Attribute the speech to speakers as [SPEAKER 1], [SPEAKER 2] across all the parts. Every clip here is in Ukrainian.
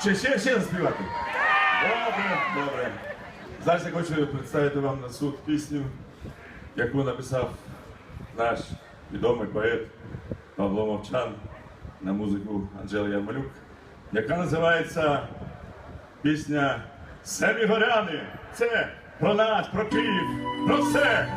[SPEAKER 1] Ще, ще, ще заспівати. Добре, добре. Зараз я хочу представити вам на суд пісню, яку написав наш відомий поет Павло Мовчан на музику Анжели Ярмолюк, яка називається пісня Семі горяни. Це про нас, про Київ, про все.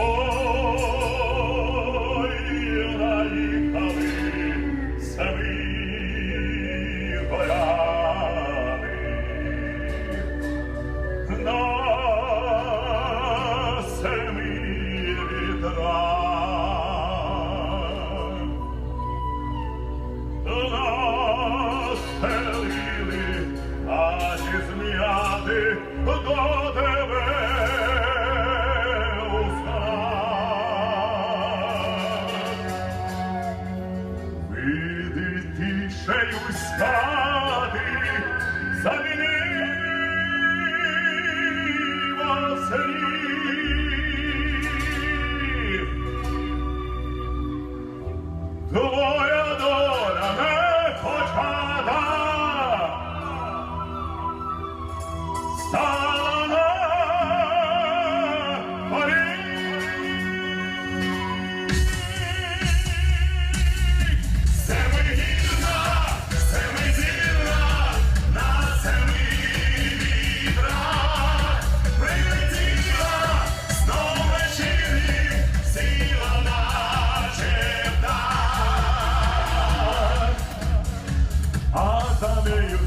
[SPEAKER 1] Ой, наїхали самі горяни. me.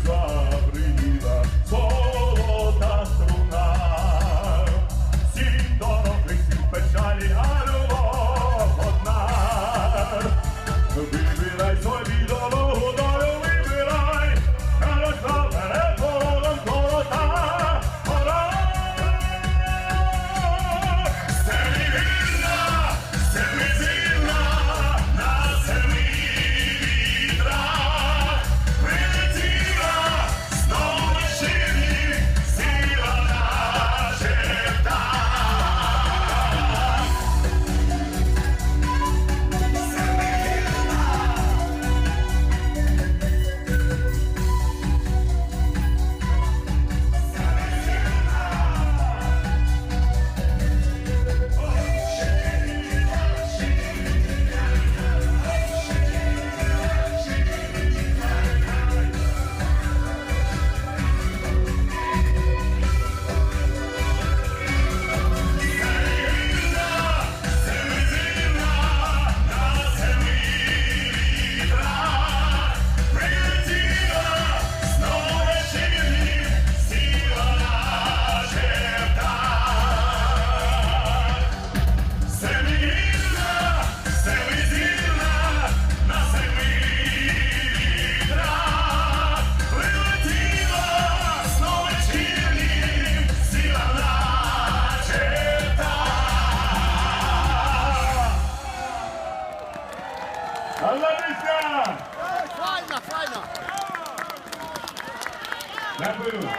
[SPEAKER 1] Дякую.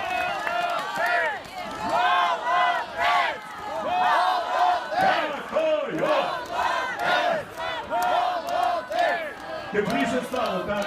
[SPEAKER 1] Дякую!
[SPEAKER 2] Тепліше стало,
[SPEAKER 1] так?